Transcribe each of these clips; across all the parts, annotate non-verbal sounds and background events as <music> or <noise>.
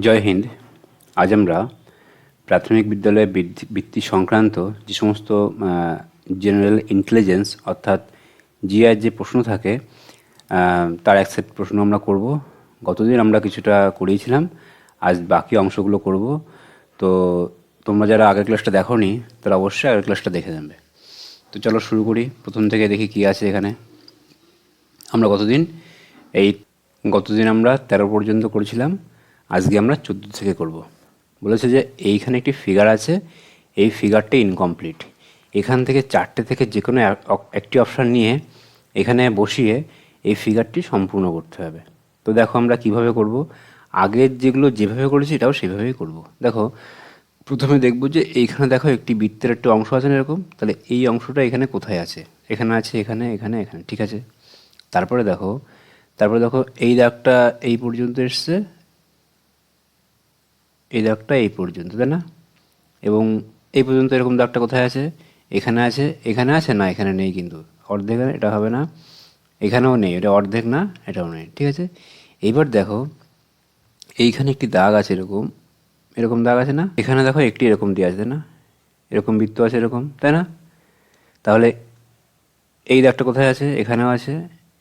জয় হিন্দ। আজ আমরা প্রাথমিক বিদ্যালয়ে বৃত্তি সংক্রান্ত যে সমস্ত জেনারেল ইন্টেলিজেন্স অর্থাৎ জিআর যে প্রশ্ন থাকে তার এক সেট প্রশ্ন আমরা করব। গতদিন আমরা কিছুটা করিয়েছিলাম, আজ বাকি অংশগুলো করব। তো তোমরা যারা আগের ক্লাসটা দেখো নি তারা অবশ্যই আগের ক্লাসটা দেখে নেবে। তো চলো শুরু করি। প্রথম থেকে দেখি কি আছে এখানে। আমরা গতদিন, এই গতদিন আমরা তেরো পর্যন্ত করেছিলাম। আজকে আমরা চোদ্দ থেকে করব। বলেছে যে এইখানে একটি ফিগার আছে, এই ফিগারটি ইনকমপ্লিট এখান থেকে চারটে থেকে যে কোনো একটি অপশান নিয়ে এখানে বসিয়ে এই ফিগারটি সম্পূর্ণ করতে হবে। তো দেখো আমরা কীভাবে করব? আগের যেগুলো যেভাবে করেছি এটাও সেভাবেই করব। দেখো, প্রথমে দেখব যে এইখানে দেখো একটি বৃত্তের একটা অংশ আছে না এরকম? তাহলে এই অংশটা এখানে কোথায় আছে? এখানে আছে, এখানে এখানে এখানে, ঠিক আছে? তারপরে দেখো তারপরে দেখো এই দাগটা এই পর্যন্ত এসছে এই দাগটা এই পর্যন্ত, তাই না? এবং এই পর্যন্ত এরকম দাগটা কোথায় আছে? এখানে আছে এখানে আছে? না, এখানে নেই কিন্তু। অর্ধেক এটা হবে না। এখানেও নেই, এটা অর্ধেক না, এটাও নেই, ঠিক আছে? এইবার দেখো, এইখানে একটি দাগ আছে এরকম। এরকম দাগ আছে না? এখানে দেখো একটি এরকম দিয়ে আছে না? এরকম বৃত্ত আছে এরকম, তাই না? তাহলে এই দাগটা কোথায় আছে? এখানেও আছে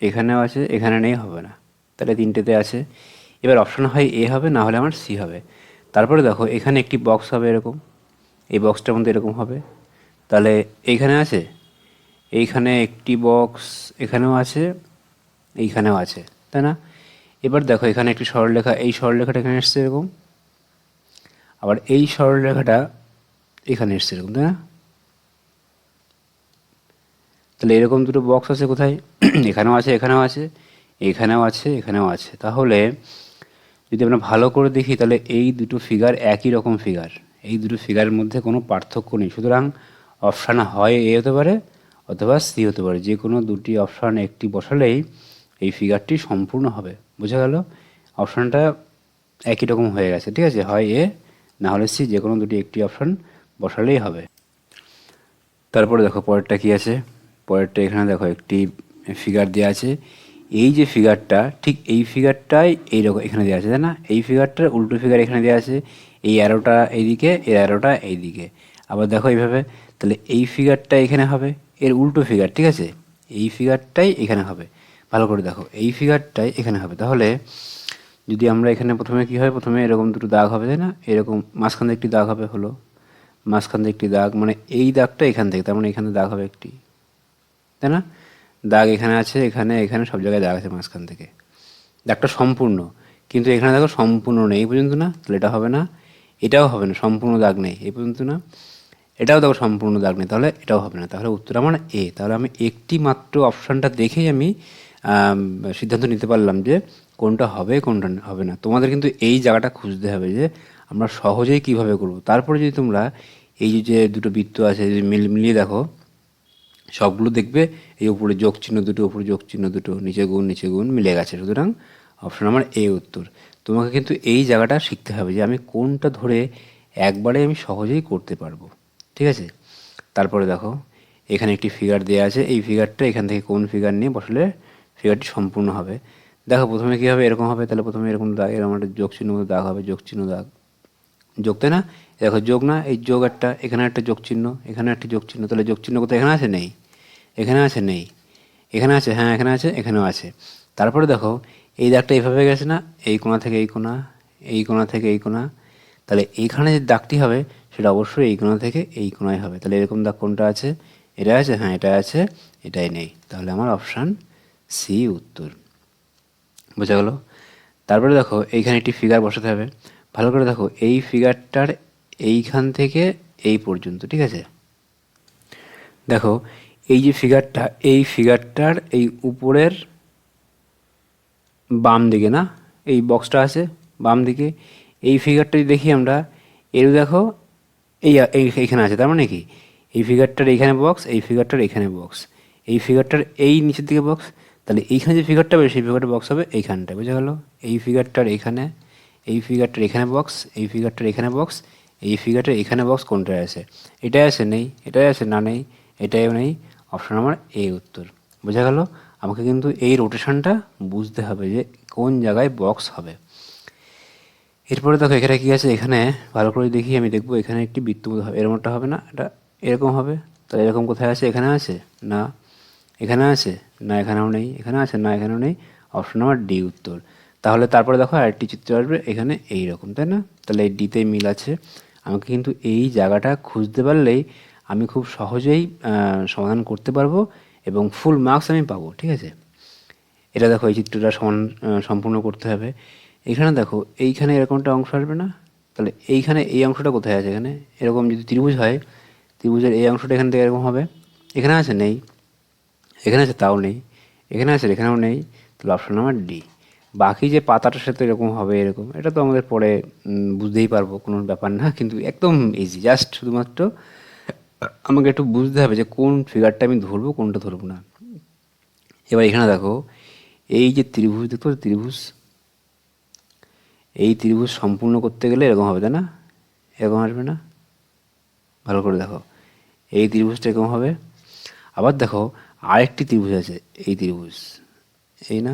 এখানেও আছে, এখানে নেই, হবে না। তাহলে তিনটেতে আছে। এবার অপশন হয় এ হবে, না হলে আমার সি হবে। তারপরে দেখো, এখানে একটি বক্স হবে এরকম। এই বক্সটার মধ্যে এরকম হবে। তাহলে এইখানে আছে? এইখানে একটি বক্স এখানেও আছে, এইখানেও আছে, তাই না? এবার দেখো, এখানে একটি সরলরেখা, এই সরলরেখাটা এখানে এসছে এরকম। আবার এই সরলরেখাটা এখানে এসছে এরকম, তাই না? তাহলে এরকম দুটো বক্স আছে কোথায়? <clears throat> এখানেও আছে এখানেও আছে এখানেও আছে এখানেও আছে। তাহলে যদি আমরা ভালো করে দেখি, তাহলে এই দুটো ফিগার একই রকম ফিগার এই দুটো ফিগারের মধ্যে কোনো পার্থক্য নেই। সুতরাং অপশান হয় এ হতে পারে অথবা সি হতে পারে। যে কোনো দুটি অপশান একটি বসালেই এই ফিগারটি সম্পূর্ণ হবে। বোঝা গেল? অপশানটা একই রকম হয়ে গেছে। ঠিক আছে? হয় এ না হলে সি যে কোনো দুটি একটি অপশান বসালেই হবে। তারপরে দেখো, পরেরটা কি আছে? পরেরটা এখানে দেখো, একটি ফিগার দেওয়া আছে। এই যে ফিগারটা ঠিক এই ফিগারটাই এইরকম এখানে দেওয়া আছে, তাই না? এই ফিগারটার উল্টো ফিগার এখানে দেওয়া আছে, এই অ্যারোটা এইদিকে এর অ্যারোটা এইদিকে। আবার দেখো এইভাবে, তাহলে এই ফিগারটা এখানে হবে, এর উল্টো ফিগার ঠিক আছে? এই ফিগারটাই এখানে হবে। ভালো করে দেখো, এই ফিগারটাই এখানে হবে। তাহলে যদি আমরা এখানে প্রথমে কি হয়, প্রথমে এরকম দুটো দাগ হবে, তাই না? এরকম মাঝখান একটি দাগ হবে হলো, মাঝখান একটি দাগ মানে এই দাগটা এখান থেকে, তার মানে এখানে দাগ হবে একটি, তাই না? দাগ এখানে আছে, এখানে এখানে, সব জায়গায় দাগ আছে মাঝখান থেকে। দাগটা সম্পূর্ণ। কিন্তু এখানে দেখো সম্পূর্ণ নেই, এই পর্যন্ত না? তাহলে এটা হবে না। এটাও হবে না, সম্পূর্ণ দাগ নেই, এই পর্যন্ত না? এটাও দেখো সম্পূর্ণ দাগ নেই, তাহলে এটাও হবে না। তাহলে উত্তর আমার এ তাহলে আমি একটি মাত্র অপশানটা দেখেই আমি সিদ্ধান্ত নিতে পারলাম যে কোনটা হবে কোনটা হবে না। তোমাদের কিন্তু এই জায়গাটা খুঁজতে হবে যে আমরা সহজেই কীভাবে করব। তারপরে যদি তোমরা এই যে- দুটো বৃত্ত আছে, যদি মিল, মিলিয়ে দেখো সবগুলো দেখবে, এই উপরে যোগ চিহ্ন দুটো, উপরে যোগ চিহ্ন দুটো, নিচে গুণ নিচে গুণ মিলে গেছে। সুতরাং অপশন আমার এ উত্তর। তোমাকে কিন্তু এই জায়গাটা শিখতে হবে যে আমি কোনটা ধরে একবারে আমি সহজেই করতে পারব। ঠিক আছে? তারপরে দেখো, এখানে একটি ফিগার দেওয়া আছে। এই ফিগারটা এখান থেকে কোন ফিগার নিয়ে বসলে ফিগারটি সম্পূর্ণ হবে? দেখো, প্রথমে কী হবে? এরকম হবে। তাহলে প্রথমে এরকম দাগ, এরকম একটা যোগ চিহ্ন দাগ হবে, যোগ চিহ্ন দাগ। যোগ তাই না? দেখো, যোগ না, এই যোগ একটা, এখানে একটা যোগ চিহ্ন, এখানে একটা যোগ চিহ্ন। তাহলে যোগ চিহ্ন কোথায়? এখানে আছে নেই। এখানে আছে নেই। এখানে আছে হ্যাঁ এখানে আছে, এখানেও আছে। তারপরে দেখো, এই দাগটা এইভাবে গেছে না? এই কোণা থেকে এই কোণা এই কোণা থেকে এই কোণা? তাহলে এইখানে যে দাগটি হবে, সেটা অবশ্যই এই কোণা থেকে এই কোণায় হবে। তাহলে এরকম দাগ কোনটা আছে? এটা আছে হ্যাঁ এটা আছে, এটাই নেই। তাহলে আমার অপশান সি উত্তর। বোঝা গেল? তারপরে দেখো, এইখানে একটি ফিগার বসাতে হবে। ভালো করে দেখো, এই ফিগারটার এইখান থেকে এই পর্যন্ত, ঠিক আছে? দেখো এই যে ফিগারটা এই ফিগারটার এই উপরের বাম দিকে না, এই বক্সটা আছে বাম দিকে, এই ফিগারটা দেখি আমরা, এর দেখো, এই, এই- এইখানে আছে, তার মানে কি? এই ফিগারটার এইখানে বক্স এই ফিগারটার এইখানে বক্স এই ফিগারটার এই নিচের দিকে বক্স তাহলে এইখানে যে ফিগারটা হবে সেই ফিগারটা বক্স হবে এইখানটা বুঝা গেল? এই ফিগারটার এখানে এই ফিগারটার এখানে বক্স এই ফিগারটার এখানে বক্স এই ফিগারটার এখানে বক্স কোনটায় আছে? এটাই আছে নেই, এটাই আছে না নেই, এটাইও নেই অপশন আমার এই উত্তর। বোঝা গেল? আমাকে কিন্তু এই রোটেশনটা বুঝতে হবে যে কোন জায়গায় বক্স হবে। এরপরে দেখো, এখানে কী আছে? এখানে ভালো করে দেখি, আমি দেখব এখানে একটি বৃত্ত মতো হবে এরকমটা হবে না? এটা এরকম হবে? তাহলে এরকম কোথায় আছে? এখানে আছে? না। এখানে আছে? না, এখানেও নেই। এখানে আছে? না, এখানেও নেই। অপশন নাম্বার ডি উত্তর। তাহলে তারপরে দেখো, আরেকটি চিত্র আসবে, এখানে এই রকম তাই না? তাহলে এই ডিতে মিল আছে। আমাকে কিন্তু এই জায়গাটা খুঁজতে পারলেই আমি খুব সহজেই সমাধান করতে পারব এবং ফুল মার্কস আমি পাবো, ঠিক আছে? এটা দেখো, এই চিত্রটা সমান সম্পূর্ণ করতে হবে। এখানে দেখো, এইখানে এরকমটা অংশ আসবে না? তাহলে এইখানে এই অংশটা কোথায় আছে এখানে? এরকম যদি ত্রিভুজ হয়, ত্রিভুজের এই অংশটা এখান থেকে এরকম হবে। এখানে আছে নেই, এখানে আছে তাও নেই, এখানে আছে, এখানেও নেই, তাহলে অপশন নাম্বার ডি বাকি যে পাতাটার সাথে এরকম হবে, এরকম, এটা তো আমাদের পরে বুঝতেই পারব, কোনো ব্যাপার না, কিন্তু একদম ইজি জাস্ট শুধুমাত্র আমাকে একটু বুঝতে হবে যে কোন ফিগারটা আমি ধরবো, কোনটা ধরবো না। এবার এখানে দেখো, এই যে ত্রিভুজ, দেখতে পাচ্ছ ত্রিভুজ? এই ত্রিভুজ সম্পূর্ণ করতে গেলে এরকম হবে, তাই না? এরকম আসবে না? ভালো করে দেখো। এই ত্রিভুজটা এরকম হবে। আবার দেখো, আরেকটি ত্রিভুজ আছে, এই ত্রিভুজ। এই না?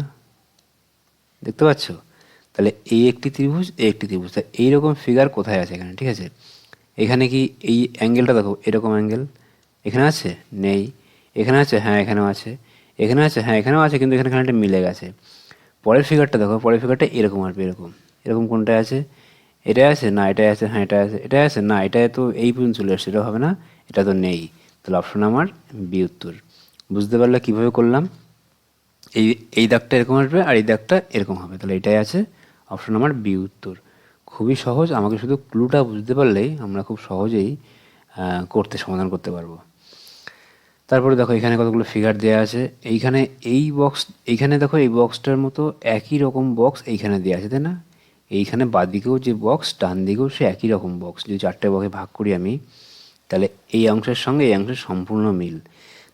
দেখতে পাচ্ছ? তাহলে এই একটি ত্রিভুজ এই একটি ত্রিভুজ। তা এইরকম ফিগার কোথায় আছে এখানে? ঠিক আছে? এখানে কি এই অ্যাঙ্গেলটা দেখো, এরকম অ্যাঙ্গেল এখানে আছে? নেই। এখানে আছে? হ্যাঁ এখানেও আছে। এখানে আছে? হ্যাঁ এখানেও আছে, কিন্তু এখানে খানিকটা মিলে গেছে। পরের ফিগারটা দেখো, পরের ফিগারটা এরকম আসবে, এরকম। এরকম কোনটায় আছে? এটাই আছে? না এটাই আছে? হ্যাঁ এটা আছে। এটাই আছে? না এটা তো এই পর্যন্ত চলে আসছে এটা হবে না, এটা তো নেই। তাহলে অপশন আমার বি উত্তর। বুঝতে পারলে কীভাবে করলাম? এই এই দাগটা এরকম আসবে আর এই দাগটা এরকম হবে। তাহলে এটাই আছে অপশন আমার বি উত্তর। খুবই সহজ। আমাকে শুধু ক্লুটা বুঝতে পারলেই আমরা খুব সহজেই করতে, সমাধান করতে পারব। তারপরে দেখো, এখানে কতগুলো ফিগার দেওয়া আছে। এইখানে এই বক্স এইখানে দেখো, এই বক্সটার মতো একই রকম বক্স এইখানে দেওয়া আছে, তাই না? এইখানে বাদিকেও যে বক্স ডান দিকেও সে একই রকম বক্স যদি চারটে বক্সে ভাগ করি আমি, তাহলে এই অংশের সঙ্গে এই অংশের সম্পূর্ণ মিল।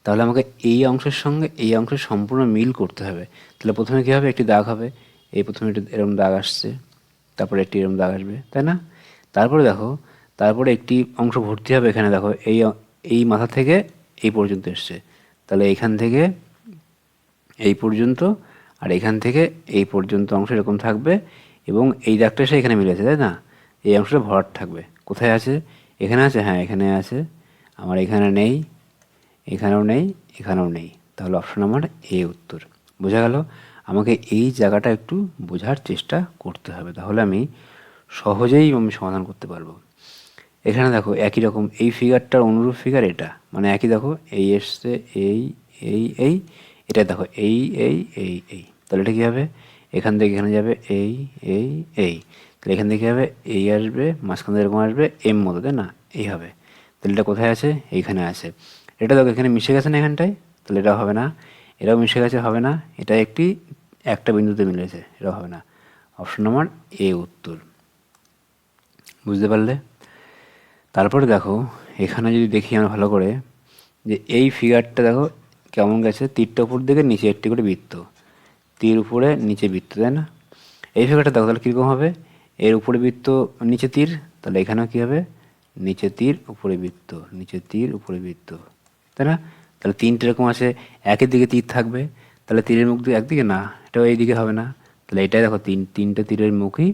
তাহলে আমাকে এই অংশের সঙ্গে এই অংশের সম্পূর্ণ মিল করতে হবে। তাহলে প্রথমে কী হবে? একটি দাগ হবে। এই প্রথমে এরকম দাগ আসছে। তারপরে একটি এরকম দাগ আসবে, তাই না? তারপরে দেখো, তারপরে একটি অংশ ভর্তি হবে এখানে, দেখো, এই এই মাথা থেকে এই পর্যন্ত এসছে। তাহলে এইখান থেকে এই পর্যন্ত আর এখান থেকে এই পর্যন্ত অংশ এরকম থাকবে এবং এই দাগটা এসে এখানে মিলেছে তাই না? এই অংশটা ভরাট থাকবে। কোথায় আছে? এখানে আছে? হ্যাঁ এখানে আছে। আমার এখানে নেই, এখানেও নেই এখানেও নেই। তাহলে অপশন আমার এ উত্তর। বোঝা গেল? আমাকে এই জায়গাটা একটু বোঝার চেষ্টা করতে হবে, তাহলে আমি সহজেই আমি সমাধান করতে পারব। এখানে দেখো একই রকম, এই ফিগারটার অনুরূপ ফিগার এটা মানে একই দেখো, এই এসছে, এই এই এই, এটা দেখো, এই এই এই এই, তাহলে এটা কী হবে? এখান থেকে এখানে যাবে, এই এই এই, তাহলে এখান থেকে হবে? এই আসবে, মাঝখান থেকে এরকম আসবে এম মতো, তাই না? এই হবে, তাহলে এটা কোথায় আছে? এইখানে আছে। এটা দেখো এখানে মিশে গেছে না এখানটায়? তাহলে এটা হবে না এটাও মিশে গেছে, হবে না। এটা একটি, একটা বিন্দুতে মিলেছে এটা হবে না। অপশন নাম্বার এ উত্তর। বুঝতে পারলে? তারপরে দেখো, এখানে যদি দেখি আমরা ভালো করে, যে এই ফিগারটা দেখো, কেমন গেছে? তীরটা উপর দিকে, নিচে একটি করে বৃত্ত। তীর উপরে, নিচে বৃত্ত, তাই না? এই ফিগারটা দেখো, তাহলে কীরকম হবে? এর উপরে বৃত্ত, নিচে তীর, তাহলে এখানেও কী হবে? নিচে তীর, উপরে বৃত্ত, নিচে তীর, উপরে বৃত্ত, তাই না? তাহলে তিনটে এরকম আছে, একের দিকে তীর থাকবে, তাহলে তীরের মুখ একদিকে, না, এটাও এই দিকে হবে না। তাহলে এটাই দেখো, তিন, তিনটে তীরের মুখই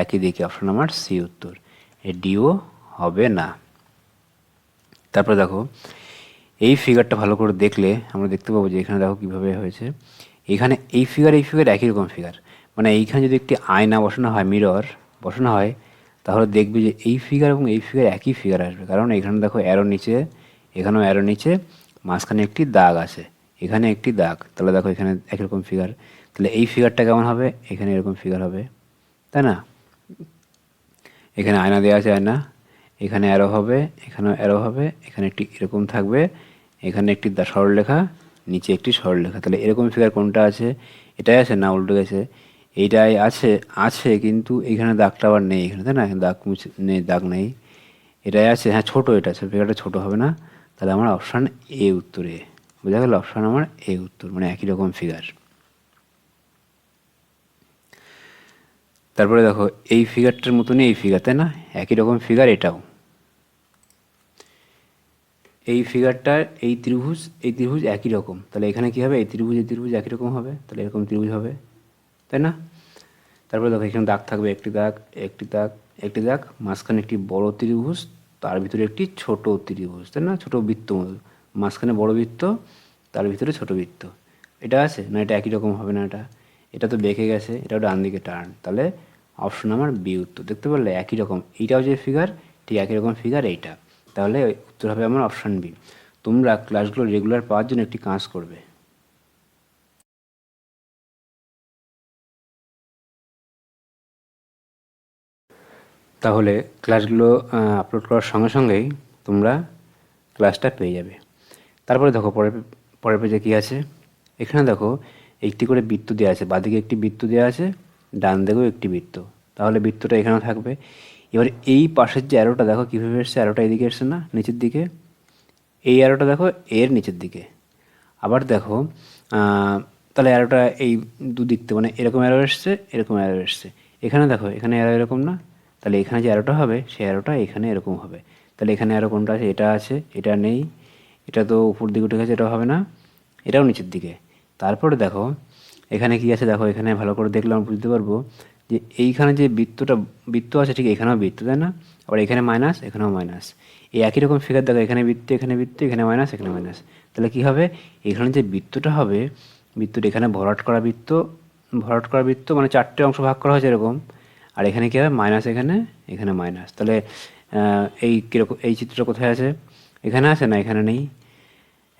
একই দিকে অপশন নাম্বার সি উত্তর। এ ডিও হবে না। তারপরে দেখো, এই ফিগারটা ভালো করে দেখলে আমরা দেখতে পাবো যে এখানে দেখো কীভাবে হয়েছে। এখানে এই ফিগার এই ফিগার একই রকম ফিগার মানে এইখানে যদি একটি আয়না বসানো হয় মিরর বসানো হয়, তাহলে দেখবি যে এই ফিগার এবং এই ফিগার একই ফিগার আসবে। কারণ এখানে দেখো অ্যারো নিচে, এখানেও অ্যারো নিচে মাঝখানে একটি দাগ আছে। এখানে একটি দাগ। তাহলে দেখো এখানে একই রকম ফিগার তাহলে এই ফিগারটা কেমন হবে? এখানে এরকম ফিগার হবে। তাই না? এখানে আয়না দেওয়া আছে আয়না। এখানে অ্যারো হবে, এখানেও অ্যারো হবে, এখানে একটি এরকম থাকবে, এখানে একটি সরলরেখা, নিচে একটি সরলরেখা। তাহলে এরকম ফিগার কোনটা আছে? এটাই আছে না, উল্টো গেছে। এইটাই আছে আছে, কিন্তু এখানে দাগটা আবার নেই এখানে, তাই না? দাগ মুছে নেই, দাগ নেই। এটাই আছে হ্যাঁ ছোটো এটা ফিগারটা ছোটো হবে না। তাহলে আমার অপশান এ উত্তরে। বোঝা গেল অপশান আমার এ উত্তর মানে একই রকম ফিগার তারপরে দেখো, এই ফিগারটার মতনই এই ফিগার তাই না? একই রকম ফিগার এটাও। এই ফিগারটার এই ত্রিভুজ এই ত্রিভুজ একই রকম। তাহলে এখানে কি হবে? এই ত্রিভুজ এই ত্রিভুজ একই রকম হবে? তাহলে এরকম ত্রিভুজ হবে, তাই না? তারপরে দেখো, এখানে দাগ থাকবে, একটি দাগ একটি দাগ একটি দাগ, মাঝখানে একটি বড় ত্রিভুজ তার ভিতরে একটি ছোট ত্রিভুজ, তাই না? ছোট বৃত্ত মাঝখানে বড় বৃত্ত, তার ভিতরে ছোট বৃত্ত। এটা আছে? না, এটা একই রকম হবে না এটা? এটা তো বেঁকে গেছে, এটাও ডান দিকে টার্ন তাহলে অপশন আমার বি উত্তর। দেখতে পারলে একই রকম, এইটাও যে ফিগার ঠিক একই রকম ফিগার এইটা। তাহলে উত্তর হবে আমার অপশন বি তোমরা ক্লাসগুলো রেগুলার পাওয়ার জন্য একটি কাজ করবে। তাহলে ক্লাসগুলো আপলোড করার সঙ্গে সঙ্গেই তোমরা ক্লাসটা পেয়ে যাবে। তারপরে দেখো পরের পরের পেজে কী আছে? এখানে দেখো একটি করে বৃত্ত দেওয়া আছে। বাদিকে একটি বৃত্ত দেওয়া আছে, ডান দিকেও একটি বৃত্ত। তাহলে বৃত্তটা এখানে থাকবে। এবার এই পাশের যে অ্যারোটা দেখো কীভাবে এসছে? অ্যারোটা এদিকে এসছে না? নিচের দিকে? এই অ্যারোটা দেখো, এর নিচের দিকে। আবার দেখো তাহলে অ্যারোটা এই দুদিক থেকে মানে এরকম অ্যারো এসছে, এরকম অ্যারো এসছে। এখানে দেখো, এখানে অ্যারো এরকম না? তাহলে এখানে যে অ্যারোটা হবে, সেই অ্যারোটা এখানে এরকম হবে। তাহলে এখানে অ্যারো কোনটা আছে? এটা আছে, এটা নেই, এটা তো উপর দিকে উঠে গেছে, এটা হবে না। এটাও নিচের দিকে। তারপরে দেখো, এখানে কি আছে? দেখো, এখানে ভালো করে দেখলে আমরা বুঝতে পারব যে এইখানে যে বৃত্তটা, বৃত্ত আছে ঠিক এখানেও বৃত্ত, তাই না? আবার এখানে মাইনাস এখানেও মাইনাস এই একই রকম ফিগার দেখো, এখানে বৃত্ত এখানে বৃত্ত, এখানে মাইনাস এখানে মাইনাস তাহলে কি হবে? এখানে যে বৃত্তটা হবে, বৃত্তটা এখানে ভরাট করা বৃত্ত, ভরাট করা বৃত্ত মানে চারটে অংশ ভাগ করা হয়েছে এরকম। আর এখানে কী হবে? মাইনাস এখানে এখানে মাইনাস। তাহলে এই কীরকম, এই চিত্রটা কোথায় আছে? এখানে আছে না এখানে নেই?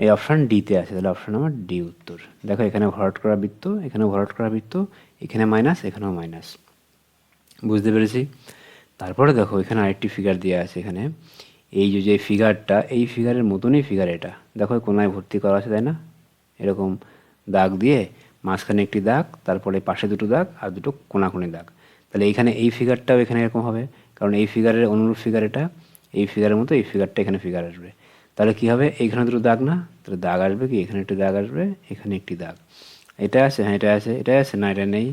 এই অপশান ডিতে আছে। তাহলে অপশান আমার ডি উত্তর। দেখো, এখানে ভরাট করা বৃত্ত এখানে ভরাট করা বৃত্ত, এখানে মাইনাস, এখানেও মাইনাস। বুঝতে পেরেছি? তারপরে দেখো, এখানে আরেকটি ফিগার দেওয়া আছে এখানে। এই যে যে ফিগারটা এই ফিগারের মতনই ফিগার এটা। দেখো কোনায় ভর্তি করা আছে, তাই না? এরকম দাগ দিয়ে মাঝখানে একটি দাগ, তারপরে পাশে দুটো দাগ আর দুটো কোনাকুনি দাগ। তাহলে এইখানে এই ফিগারটাও এখানে এরকম হবে, কারণ এই ফিগারের অনুরূপ ফিগার এটা, এই ফিগারের মতো এই ফিগারটা এখানে ফিগার আসবে। তাহলে কী হবে? এইখানে দুটো দাগ না? তাহলে দাগ আসবে কি? এখানে একটি দাগ আসবে, এখানে একটি দাগ। এটা আছে? হ্যাঁ এটা আছে, এটাই আছে? না এটা নেই।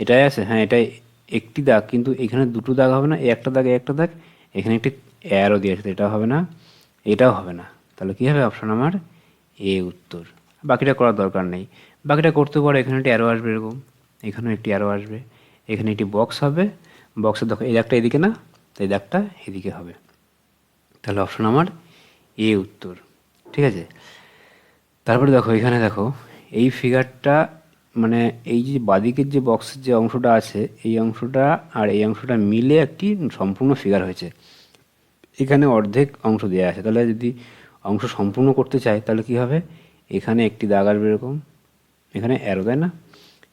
এটাই আছে? হ্যাঁ এটাই একটি দাগ, কিন্তু এখানে দুটো দাগ হবে না? একটা দাগ একটা দাগ, এখানে একটি অ্যারও দিয়েছে এটা হবে না, এটাও হবে না। তাহলে কী হবে? অপশান আমার এ উত্তর। বাকিটা করার দরকার নেই। বাকিটা করতে পারো, এখানে একটি অ্যারো আসবে এরকম। এখানেও একটি অ্যারো আসবে। এখানে একটি বক্স হবে। বক্সের দেখো, এই দাগটা এদিকে না, তো এই দাগটা এদিকে হবে। তাহলে অপশন আমার এ উত্তর, ঠিক আছে? তারপরে দেখো, এখানে দেখো, এই ফিগারটা মানে এই যে বাদিকের যে বক্সের যে অংশটা আছে, এই অংশটা আর এই অংশটা মিলে একটি সম্পূর্ণ ফিগার হয়েছে। এখানে অর্ধেক অংশ দেওয়া আছে। তাহলে যদি অংশ সম্পূর্ণ করতে চাই তাহলে কি হবে? এখানে একটি দাগ আসবে এরকম। এখানে অ্যারো তাই না?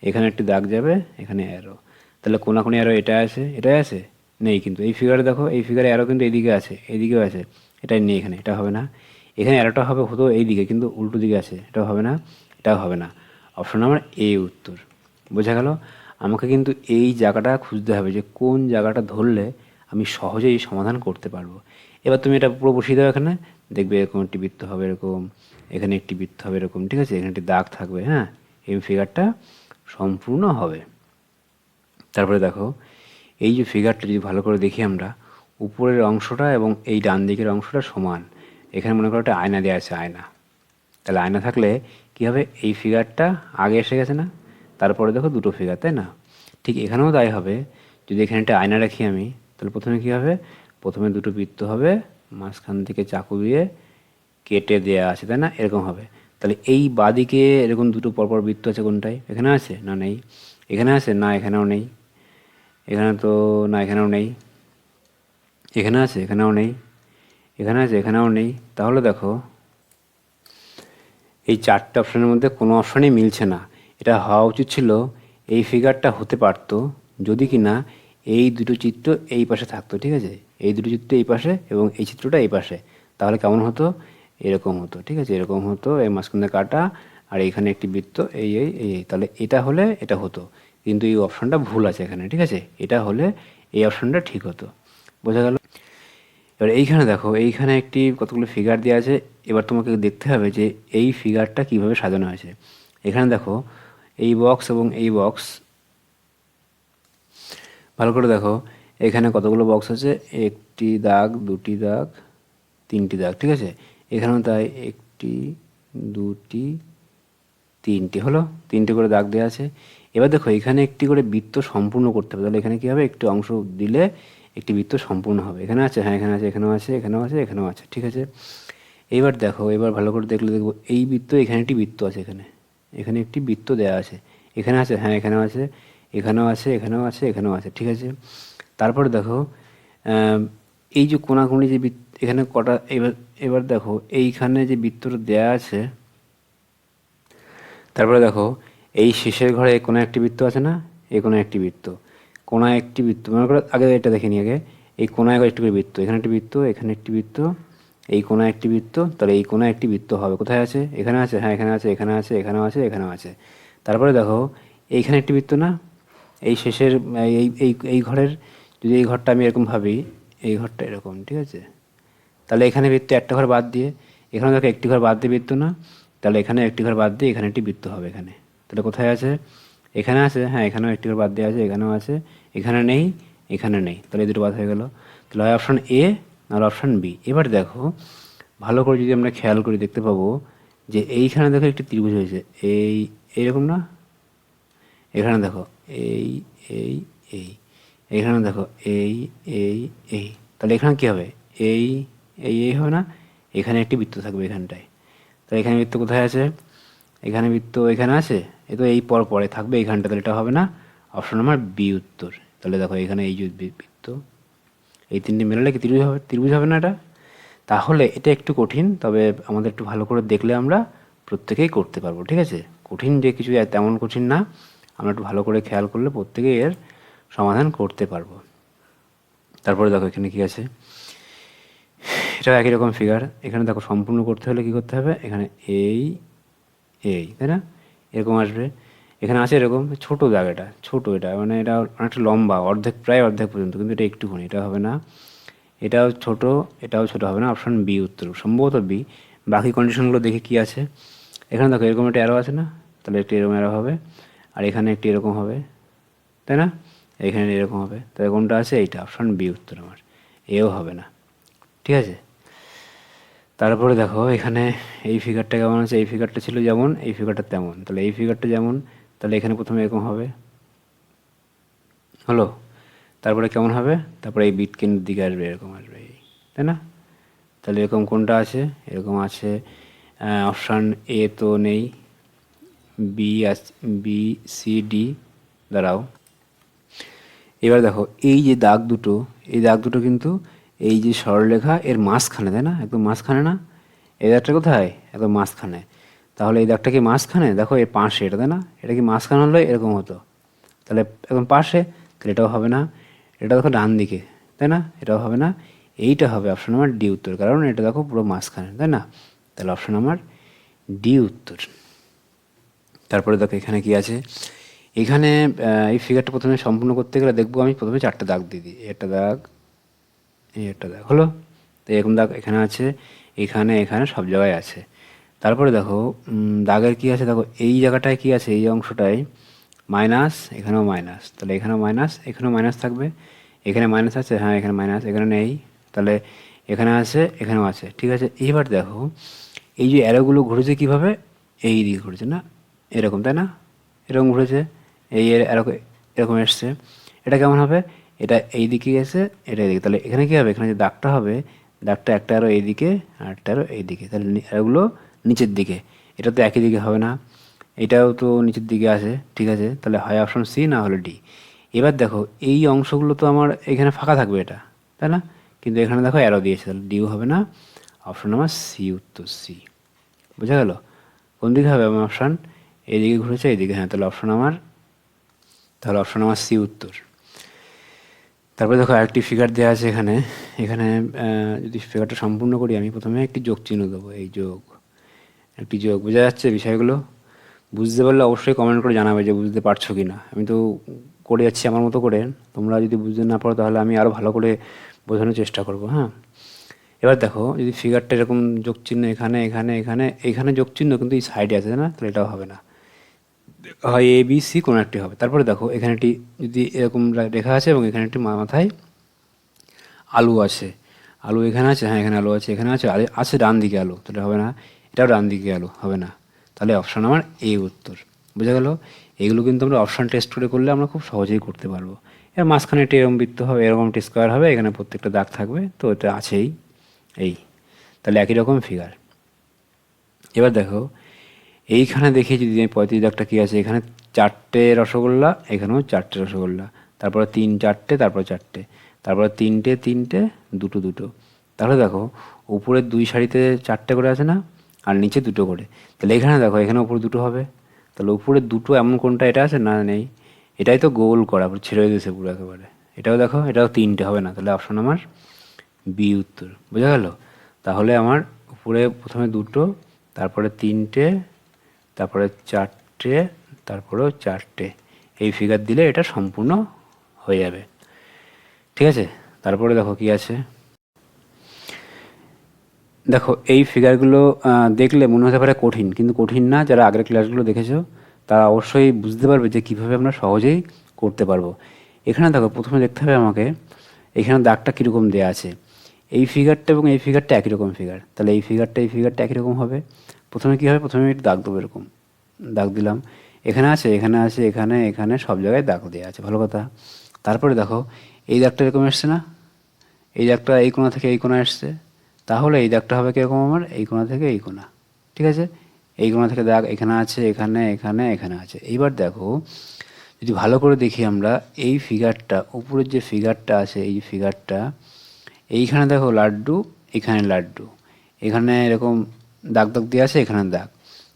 এখানে একটি দাগ যাবে, এখানে অ্যারো তাহলে কোনাকুনি অ্যারো এটা আছে, এটাই আছে? নেই কিন্তু। এই ফিগারে দেখো, এই ফিগারে অ্যারো কিন্তু এইদিকে আছে এইদিকেও আছে। এটাই নেই এখানে এটা হবে না। এখানে অ্যারোটা হবে হতো এই দিকে কিন্তু উল্টো দিকে আছে, এটাও হবে না, এটাও হবে না। অপশন নাম্বার এ উত্তর। বোঝা গেল? আমাকে কিন্তু এই জায়গাটা খুঁজতে হবে যে কোন জায়গাটা ধরলে আমি সহজেই সমাধান করতে পারব। এবার তুমি এটা পুরো বসিয়ে দাও এখানে। দেখবে এরকম একটি বৃত্ত হবে এরকম, এখানে একটি বৃত্ত হবে এরকম, ঠিক আছে? এখানে একটি দাগ থাকবে হ্যাঁ? এই ফিগারটা সম্পূর্ণ হবে। তারপরে দেখো, এই যে ফিগারটা যদি ভালো করে দেখি আমরা, উপরের অংশটা এবং এই ডান দিকের অংশটা সমান। এখানে মনে করো একটা আয়না দেওয়া আছে, আয়না। তাহলে আয়না থাকলে কী হবে? এই ফিগারটা আগে এসে গেছে না? তারপরে দেখো দুটো ফিগার তাই না? ঠিক এখানেও তাই হবে। যদি এখানে একটা আয়না রাখি আমি, তাহলে প্রথমে কী হবে? প্রথমে দুটো বৃত্ত হবে, মাঝখান থেকে চাকু দিয়ে কেটে দেওয়া আছে, তাই না? এরকম হবে। তাহলে এই বাদিকে এরকম দুটো পরপর বৃত্ত আছে কোনটায়? এখানে আছে না নেই? এখানে আছে না এখানেও নেই? এখানে তো না, এখানেও নেই। এখানে আছে, এখানেও নেই। এখানে আছে, এখানেও নেই। তাহলে দেখো, এই চারটে অপশানের মধ্যে কোনো অপশানই মিলছে না। এটা হওয়া উচিত ছিল এই ফিগারটা হতে পারত, যদি কি না এই দুটো চিত্র এই পাশে থাকতো, ঠিক আছে? এই দুটো চিত্র এই পাশে এবং এই চিত্রটা এই পাশে। তাহলে কেমন হতো? এরকম হতো, ঠিক আছে? এরকম হতো, এই মাঝখানে কাটা আর এখানে একটি বৃত্ত এই এই এই। তাহলে এটা হলে এটা হতো। কিন্তু এই অপশানটা ভুল আছে এখানে, ঠিক আছে? এটা হলে এই অপশানটা ঠিক হতো। বোঝা গেল? এবার এইখানে দেখো, এইখানে একটি কতগুলো ফিগার দেওয়া আছে। এবার তোমাকে দেখতে হবে যে এই ফিগারটা কীভাবে সাজানো হয়েছে। এখানে দেখো, এই বক্স এবং এই বক্স ভালো করে দেখো, এখানে কতগুলো বক্স আছে? একটি দাগ, দুটি দাগ, তিনটি দাগ, ঠিক আছে? এখানেও তাই একটি, দুটি, তিনটি, হলো? তিনটি করে দাগ দেওয়া আছে। এবার দেখো, এখানে একটি করে বৃত্ত সম্পূর্ণ করতে হবে। তাহলে এখানে কী হবে? একটি অংশ দিলে একটি বৃত্ত সম্পূর্ণ হবে। এখানে আছে হ্যাঁ এখানে আছে, এখানেও আছে এখানেও আছে এখানেও আছে, ঠিক আছে? এবার দেখো, এবার ভালো করে দেখলে দেখব, এই বৃত্ত, এখানে একটি বৃত্ত আছে এখানে। এখানে একটি বৃত্ত দেওয়া আছে। এখানে আছে হ্যাঁ এখানেও আছে এখানেও আছে এখানেও আছে এখানেও আছে, ঠিক আছে? তারপরে দেখো এই যে কোনাকুনি যে বৃত্ত, এখানে কটা, এবার এবার দেখো, এইখানে যে বৃত্তটা দেওয়া আছে, তারপরে দেখো এই শেষের ঘরে কোনো একটি বৃত্ত আছে না? এই কোনো একটি বৃত্ত। কোনায় একটি বৃত্ত, মনে করো, আগে এটা দেখে আগে। এই কোনায় একটি করে বৃত্ত, এখানে একটি বৃত্ত, এখানে একটি বৃত্ত, এই কোনায় একটি বৃত্ত, তাহলে এই কোনায় একটি বৃত্ত হবে। কোথায় আছে? এখানে আছে? হ্যাঁ এখানে আছে এখানে আছে, এখানেও আছে এখানেও আছে। তারপরে দেখো, এইখানে একটি বৃত্ত না? এই শেষের, এই এই এই ঘরের, যদি এই ঘরটা আমি এরকম ভাবি, এই ঘরটা এরকম, ঠিক আছে? তাহলে এখানে বৃত্ত একটা ঘর বাদ দিয়ে, এখানে দেখো একটি ঘর বাদ দিয়ে বৃত্ত না? তাহলে এখানে একটি ঘর বাদ দিয়ে এখানে একটি বৃত্ত হবে এখানে। তাহলে কোথায় আছে? এখানে আছে? হ্যাঁ এখানেও একটি করে বাদ দিয়ে আছে, এখানেও আছে। এখানে নেই এখানে নেই। তাহলে এই দুটো বাদ হয়ে গেল। তাহলে হয় অপশান এ আর অপশান বি এবার দেখো, ভালো করে যদি আমরা খেয়াল করি দেখতে পাবো যে এইখানে দেখো একটি ত্রিভুজ হয়েছে। এই এইরকম না? এখানে দেখো, এই এই এই। এখানে দেখো, এই এই এই। তাহলে এখানে কী হবে? এই এই এই হবে না? এখানে একটি বৃত্ত থাকবে এখানটায়। তাহলে এখানে বৃত্ত কোথায় আছে? এখানে বৃত্ত এখানে আছে, এ তো এই পর পরে থাকবে এইখানটা তাহলে এটা হবে না। অপশন নাম্বার বি উত্তর। তাহলে দেখো এখানে এই যে বৃত্ত, এই তিনটে মেলালে কি ত্রিভুজ হবে ত্রিভুজ হবে না এটা? তাহলে এটা একটু কঠিন, তবে আমাদের একটু ভালো করে দেখলে আমরা প্রত্যেকেই করতে পারব, ঠিক আছে? কঠিন যে কিছু তেমন কঠিন না, আমরা একটু ভালো করে খেয়াল করলে প্রত্যেকেই এর সমাধান করতে পারব। তারপরে দেখো এখানে কি আছে? এটাও একই রকম ফিগার এখানে দেখো সম্পূর্ণ করতে হলে কি করতে হবে? এখানে এই এই, তাই না? এরকম আসবে। এখানে আছে এরকম ছোট দাগ এটা, ছোট এটা মানে এটা অনেকটা লম্বা, অর্ধেক, প্রায় অর্ধেক পর্যন্ত, কিন্তু এটা একটুখানি, এটা হবে না। এটাও ছোট এটাও ছোট হবে না অপশান বি উত্তর, সম্ভবত বি বাকি কন্ডিশনগুলো দেখে কি আছে। এখানে দেখো এরকম একটা অ্যারো আছে না? তাহলে একটি এরকম অ্যারো হবে, আর এখানে একটি এরকম হবে, তাই না? এখানে এরকম হবে, তাহলে কোনটা আছে? এইটা অপশান বি উত্তর আমার। এও হবে না। ঠিক আছে? তারপরে দেখো, এখানে এই ফিগারটা কেমন আছে? এই ফিগারটা ছিল যেমন, এই ফিগারটা তেমন। তাহলে এই ফিগারটা যেমন, তাহলে এখানে প্রথমে এরকম হবে। হলো? তারপরে কেমন হবে? তারপরে এই বিট কেন্দ্রের দিকে আসবে, এরকম আসবে এই। তাই না? তাহলে এরকম কোনটা আছে? এরকম আছে অপশান এ তো নেই। বি আছে বি সি ডি দাঁড়াও। এবার দেখো, এই যে দাগ দুটো, এই দাগ দুটো কিন্তু এই যে সরলরেখা এর মাঝখানে, তাই না? একদম মাঝখানে না? এই দাগটা কোথায়? একদম মাঝখানে। তাহলে এই দাগটা কি মাঝখানে? দেখো, এর পাশে, এটা, তাই না? এটা কি মাঝখানে হলে? এরকম হতো। তাহলে একদম পাশে, তাহলে এটাও হবে না। এটা দেখো ডান দিকে, তাই না? এটাও হবে না। এইটা হবে অপশন নাম্বার ডি উত্তর, কারণ এটা দেখো পুরো মাঝখানে, তাই না? তাহলে অপশন নাম্বার ডি উত্তর। তারপরে দেখো এখানে কি আছে? এখানে এই ফিগারটা প্রথমে সম্পূর্ণ করতে গেলে দেখব আমি প্রথমে চারটে দাগ দিয়ে দিই। একটা দাগ একটা দাগ হলো? তো এরকম দাগ এখানে আছে, এখানে এখানে, সব জায়গায় আছে। তারপরে দেখো দাগের কি আছে? দেখো, এই জায়গাটায় কি আছে? এই অংশটায় মাইনাস, এখানেও মাইনাস। তাহলে এখানেও মাইনাস এখানেও মাইনাস থাকবে। এখানে মাইনাস আছে হ্যাঁ এখানে মাইনাস, এখানে নেই। তাহলে এখানে আছে, এখানেও আছে, ঠিক আছে? এইবার দেখো, এই যে অ্যারোগুলো ঘুরেছে কীভাবে? এই দিকে ঘুরেছে, না? এরকম, তাই না? এরকম ঘুরেছে, এই এর এরকম এরকম এসছে। এটা কেমন হবে? এটা এই দিকে গেছে, এটা এদিকে তাহলে এখানে কী হবে? এখানে যে দাগটা হবে, দাগটা একটা আরও এইদিকে আর একটা আরও এইদিকে তাহলে এগুলো নিচের দিকে। এটা তো একই দিকে হবে না। এটাও তো নিচের দিকে আছে, ঠিক আছে? তাহলে হয় অপশন সি না হলে ডি এবার দেখো, এই অংশগুলো তো আমার এখানে ফাঁকা থাকবে এটা, তাই না? কিন্তু এখানে দেখো অ্যারো দিয়েছে, তাহলে ডিও হবে না। অপশন নাম্বার সি উত্তর সি বোঝা গেল? কোন দিকে হবে আমার অপশান এইদিকে ঘুরেছে এইদিকে হ্যাঁ তাহলে অপশন আমার তাহলে অপশন আমার সি উত্তর। তারপরে দেখো আরেকটি ফিগার দেওয়া আছে এখানে। এখানে যদি ফিগারটা সম্পূর্ণ করি, আমি প্রথমে একটি যোগ চিহ্ন দেবো। এই যোগ, একটি যোগ। বোঝা যাচ্ছে বিষয়গুলো? বুঝতে পারলে অবশ্যই কমেন্ট করে জানাবে যে বুঝতে পারছ কি না আমি তো করে যাচ্ছি আমার মতো করে। তোমরা যদি বুঝতে না পারো, তাহলে আমি আরও ভালো করে বোঝানোর চেষ্টা করব হ্যাঁ? এবার দেখো, যদি ফিগারটা এরকম যোগ চিহ্ন এখানে এখানে এখানে এখানে যোগ চিহ্ন কিন্তু এই সাইডে আছে না? তাহলে এটাও হবে না। হয় এ বি সি কোনো একটি হবে। তারপরে দেখো, এখানে একটি যদি এরকম রেখা আছে এবং এখানে একটি মাথায় আলু আছে। আলু এখানে আছে? হ্যাঁ এখানে আলু আছে, এখানে আছে। আছে ডান দিকে আলু, তাহলে হবে না। এটাও ডান দিকে আলু, হবে না। তাহলে অপশান আমার এ উত্তর। বোঝা গেল? এগুলো কিন্তু আমরা অপশান টেস্ট করে করলে আমরা খুব সহজেই করতে পারব। এর মাঝখানে একটি এরকম বৃত্ত হবে, এরকম একটি স্কোয়ার হবে, এখানে প্রত্যেকটা দাগ থাকবে। তো এটা আছেই, এই। তাহলে একই রকম ফিগার এবার দেখো এইখানে দেখি যদি আমি পঁয়ত্রিশ দাগটা কী আছে, এখানে চারটে রসগোল্লা, এখানেও চারটে রসগোল্লা। তারপরে তিন চারটে, তারপরে চারটে। তারপরে তিনটে তিনটে, দুটো দুটো। তাহলে দেখো উপরের দুই শাড়িতে চারটে করে আছে না, আর নিচে দুটো করে। তাহলে এখানে দেখো, এখানে উপরে দুটো হবে। তাহলে উপরে দুটো এমন কোনটা, এটা আছে না নেই? এটাই তো গোল করা ছেড়ে দিয়েছে পুরো একেবারে। এটাও দেখো, এটাও তিনটে হবে না। তাহলে অপশন আমার বি উত্তর। বোঝা গেল? তাহলে আমার উপরে প্রথমে দুটো, তারপরে তিনটে তারপরে চারটে, তারপরেও চারটে। এই ফিগার দিলে এটা সম্পূর্ণ হয়ে যাবে। ঠিক আছে? তারপরে দেখো কি আছে। দেখো, এই ফিগারগুলো দেখলে মনে হতে পারে কঠিন, কিন্তু কঠিন না। যারা আগের ক্লাসগুলো দেখেছ, তারা অবশ্যই বুঝতে পারবে যে কীভাবে আমরা সহজেই করতে পারব। এখানে দেখো, প্রথমে দেখতে হবে আমাকে, এখানে দাগটা কীরকম দেওয়া আছে। এই ফিগারটা এবং এই ফিগারটা একই রকম ফিগার তাহলে এই ফিগারটা এই ফিগারটা একই রকম হবে। প্রথমে কী হবে প্রথমে একটু দাগ দেবো এরকম। দাগ দিলাম। এখানে আছে এখানে আছে, এখানে এখানে, সব জায়গায় দাগ দেওয়া আছে। ভালো কথা। তারপরে দেখো, এই দাগটা এরকম এসছে না? এই দাগটা এই কোণা থেকে এই কোণা এসছে? তাহলে এই দাগটা হবে কীরকম আমার? এই কোণা থেকে এই কোণা। ঠিক আছে? এই কোণা থেকে দাগ এখানে আছে, এখানে এখানে এখানে আছে। এইবার দেখো, যদি ভালো করে দেখি আমরা, এই ফিগারটা উপরের যে ফিগারটা আছে, এই ফিগারটা এইখানে দেখো লাড্ডু, এখানে লাড্ডু। এখানে এরকম দাগ দাগ দিয়ে আছে এখানে দাগ।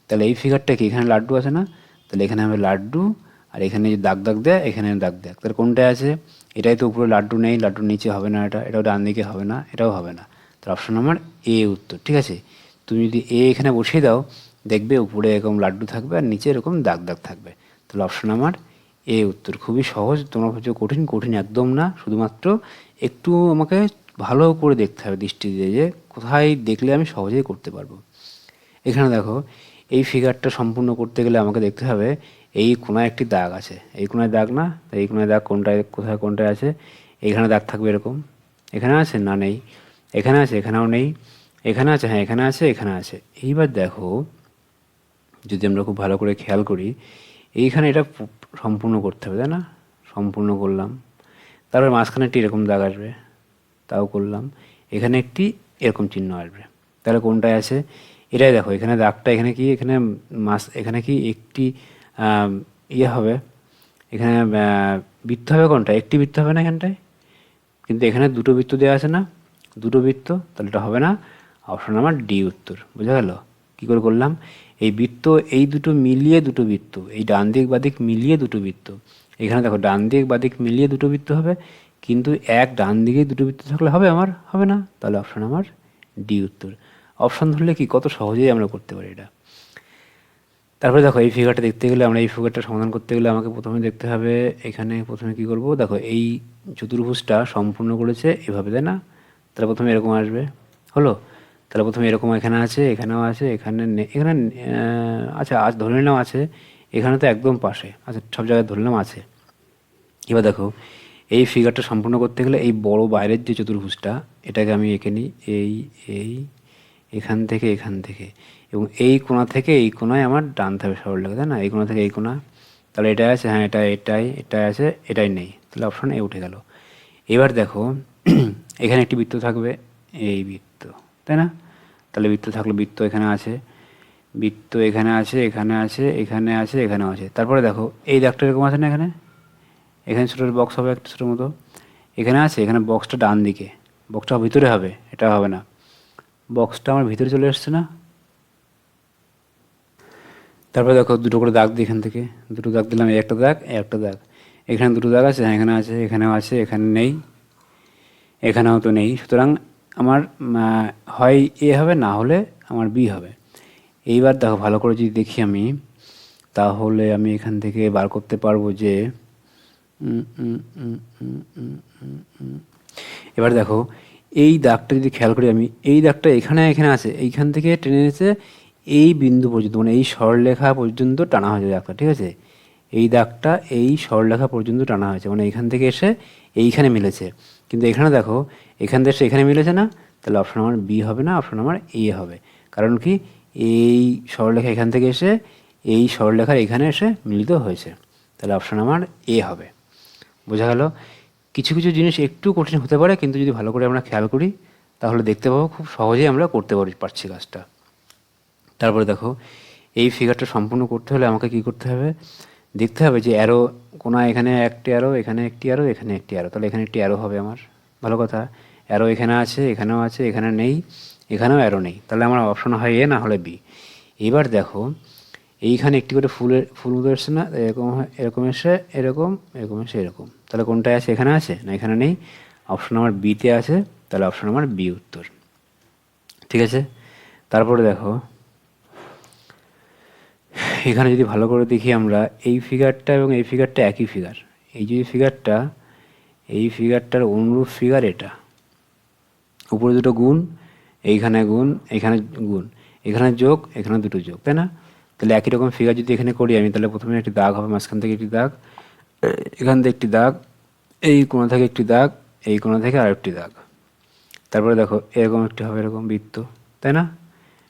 তাহলে এই ফিগারটা কি? এখানে লাড্ডু আছে না? তাহলে এখানে হবে লাড্ডু, আর এখানে যে দাগ দাগ দেয়, এখানে দাগ দেয়। তাহলে কোনটায় আছে? এটাই তো উপরে লাড্ডু নেই, লাড্ডুর নিচে হবে না এটা, এটাও ডান দিকে হবে না, এটাও হবে না। তাহলে অপশন আমার এ উত্তর, ঠিক আছে? তুমি যদি এ এখানে বসিয়ে দাও, দেখবে উপরে এরকম লাড্ডু থাকবে আর নিচে এরকম দাগ দাগ থাকবে। তাহলে অপশন আমার এ উত্তর। খুবই সহজ, তোমরা হচ্ছে কঠিন কঠিন একদম না, শুধুমাত্র একটু আমাকে ভালো করে দেখতে হবে দৃষ্টি দিয়ে যে কোথায় দেখলে আমি সহজেই করতে পারব। এখানে দেখো, এই ফিগারটা সম্পূর্ণ করতে গেলে আমাকে দেখতে হবে, এই কোনায় একটি দাগ আছে। এই কোনায় দাগ না এই কোনায় দাগ কোনটায়, কোথায় কোনটায় আছে? এখানে দাগ থাকবে এরকম। এখানে আছে? না নেই। এখানে আছে? এখানেও নেই। এখানে আছে? হ্যাঁ এখানে আছে? এখানে আছে। এইবার দেখো, যদি আমরা খুব ভালো করে খেয়াল করি, এইখানে এটা সম্পূর্ণ করতে হবে, তাই না? সম্পূর্ণ করলাম। তারপরে মাঝখানে একটি এরকম দাগ আসবে। তাও করলাম। এখানে একটি এরকম চিহ্ন আসবে। তাহলে কোনটায় আছে? এটাই দেখো, এখানে দাগটা, এখানে কি, এখানে মাস, এখানে কি একটি ইয়ে হবে, এখানে বৃত্ত হবে কোনটা? একটি বৃত্ত হবে না এখানটায়? কিন্তু এখানে দুটো বৃত্ত দেওয়া আছে না? দুটো বৃত্ত, তাহলে এটা হবে না? অপশন আমার ডি উত্তর, বোঝা গেল? কী করে করলাম? এই বৃত্ত, এই দুটো মিলিয়ে দুটো বৃত্ত, এই ডান দিক বাদিক মিলিয়ে দুটো বৃত্ত। এখানে দেখো, ডান দিক বাদিক মিলিয়ে দুটো বৃত্ত হবে, কিন্তু এক ডান দিকে দুটো বৃত্ত থাকলে হবে আমার? হবে না? তাহলে অপশন আমার ডি উত্তর। অপশন ধরলে কি? কত সহজেই আমরা করতে পারি এটা। তারপরে দেখো, এই ফিগারটা দেখতে গেলে আমরা এই ফিগারটা সমাধান করতে গেলে আমাকে প্রথমে দেখতে হবে, এখানে প্রথমে কি করব? দেখো, এই চতুর্ভুজটা সম্পূর্ণ করেছে এভাবে, তাই না? তাহলে প্রথমে এরকম আসবে। হলো? তাহলে প্রথমে এরকম এখানে আছে, এখানেও আছে, এখানে এখানে আচ্ছা আজ ধরে নিলাম আছে, এখানে তো একদম পাশে। আচ্ছা সব জায়গায় ধরে নিলাম আছে। এবার দেখো, এই ফিগারটা সম্পূর্ণ করতে গেলে এই বড় বাইরের যে চতুর্ভুজটা, এটাকে আমি এঁকে নিই, এই এই এখান থেকে এখান থেকে। এবং এই কোণা থেকে এই কোণায় আমার ডান সরল লাগে তাই না? এই কোণা থেকে এই কোণা। তাহলে এটাই আছে হ্যাঁ এটা এটাই এটাই আছে, এটাই নেই। তাহলে অপশন এ উঠে গেল। এবার দেখো, <clears throat> এখানে একটি বৃত্ত থাকবে, এই বৃত্ত, তাই না? তাহলে বৃত্ত থাকল, বৃত্ত এখানে আছে, বৃত্ত এখানে আছে এখানে আছে এখানে আছে, এখানেও আছে। তারপরে দেখো, এই দাগটা এরকম আছে না এখানে? এখানে ছোটো বক্স হবে একটা ছোটোর মতো। এখানে আছে, এখানে বক্সটা ডান দিকে। বক্সটা ভিতরে হবে, এটা হবে না। বক্সটা আমার ভিতরে চলে আসছে না। তারপরে দেখো দুটো করে দাগ দিই এখান থেকে। দুটো দাগ দিলাম, একটা দাগ একটা দাগ। এখানে দুটো দাগ আছে, এখানে আছে, এখানেও আছে, এখানে নেই, এখানেও তো নেই। সুতরাং আমার হয় এ হবে, না হলে আমার বি হবে। এইবার দেখো ভালো করে যদি দেখি আমি, তাহলে আমি এখান থেকে বার করতে পারব যে। এবার দেখো এই দাগটা যদি খেয়াল করি আমি, এই দাগটা এখানে এখানে আছে, এইখান থেকে টেনে এসে এই বিন্দু পর্যন্ত মানে এই সরলরেখা পর্যন্ত টানা হয়েছে দাগটা, ঠিক আছে? এই দাগটা এই সরলরেখা পর্যন্ত টানা হয়েছে মানে এখান থেকে এসে এইখানে মিলেছে। কিন্তু এখানে দেখো, এখান থেকে এখানে মিলেছে না, তাহলে অপশন আমার বি হবে না অপশন আমার এ হবে। কারণ কি? এই সরলরেখা এখান থেকে এসে, এই সরলরেখার এখানে এসে মিলিত হয়েছে, তাহলে অপশন আমার এ হবে। বোঝা গেল? কিছু কিছু জিনিস একটু কঠিন হতে পারে, কিন্তু যদি ভালো করে আমরা খেয়াল করি, তাহলে দেখতে পাবো খুব সহজেই আমরা করতে পারি, পারছি কাজটা। তারপরে দেখো, এই ফিগারটা সম্পূর্ণ করতে হলে আমাকে কি করতে হবে? দেখতে হবে যে অ্যারো কোনা এখানে একটি অ্যারো এখানে একটি অ্যারো এখানে একটি অ্যারো তাহলে এখানে একটি অ্যারো হবে আমার। ভালো কথা। অ্যারো এখানে আছে, এখানেও আছে, এখানে নেই, এখানেও অ্যারো নেই। তাহলে আমার অপশন হয় এ না হলে বি এবার দেখো এইখানে একটি করে ফুলের, ফুল মতো এসছে না, এরকম এরকম এসে এরকম এরকম এসে এরকম। তাহলে কোনটায় আছে? এখানে আছে? না, এখানে নেই? অপশন আমার বিতে আছে, তাহলে অপশন আমার বি উত্তর। ঠিক আছে? তারপরে দেখো, এখানে যদি ভালো করে দেখি আমরা, এই ফিগারটা এবং এই ফিগারটা একই ফিগার এই যে ফিগারটা এই ফিগারটার অনুরূপ ফিগার এটা। উপরে দুটো গুণ, এইখানে গুণ এইখানে গুণ। এখানে যোগ, এখানে দুটো যোগ, তাই না? তাহলে একই রকম ফিগার যদি এখানে করি আমি, তাহলে প্রথমে একটি দাগ হবে, মাঝখান থেকে একটি দাগ, এখান থেকে একটি দাগ, এই কোণা থেকে একটি দাগ, এই কোণা থেকে আরেকটি দাগ। তারপরে দেখো, এরকম একটি হবে, এরকম বৃত্ত, তাই না?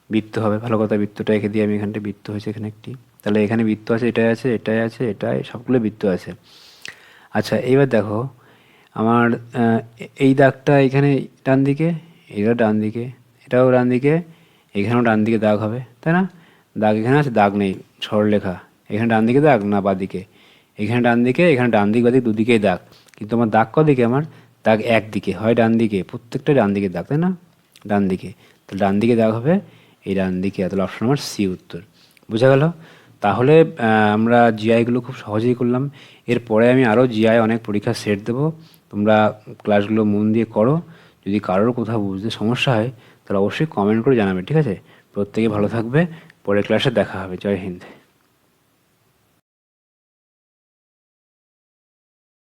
বৃত্ত হবে, ভালো কথা, বৃত্তটা এঁকে দিয়ে আমি এখানটা বৃত্ত হয়েছে, এখানে একটি। তাহলে এখানে বৃত্ত আছে এটাই আছে এটাই আছে এটাই সবগুলো বৃত্ত আছে। আচ্ছা এবার দেখো, আমার এই দাগটা এখানে ডান দিকে এটা ডান দিকে, এটাও ডান দিকে, এখানেও ডান দিকে দাগ হবে, তাই না? দাগ এখানে আছে, দাগ নেই সরলরেখা এখানে ডান দিকে দাগ, না বাদিকে এখানে ডান দিকে, এখানে ডান দিক, বাদিক, দুদিকেই দাগ। কিন্তু আমার দাগ কদিকে আমার দাগ একদিকে হয় ডান দিকে। প্রত্যেকটা ডান দিকে দাগ, তাই না? ডান দিকে। তো ডান দিকে দাগ হবে, এই ডান দিকে। তাহলে অপশন আমার সি উত্তর। বোঝা গেল? তাহলে আমরা জিআইগুলো খুব সহজেই করলাম। এরপরে আমি আরও জিআই অনেক পরীক্ষার সেট দেবো। তোমরা ক্লাসগুলো মন দিয়ে করো। যদি কারোর কোথাও বুঝতে সমস্যা হয়, তাহলে অবশ্যই কমেন্ট করে জানাবে, ঠিক আছে? প্রত্যেকে ভালো থাকবে। পরের ক্লাসে দেখা হবে। জয় হিন্দ।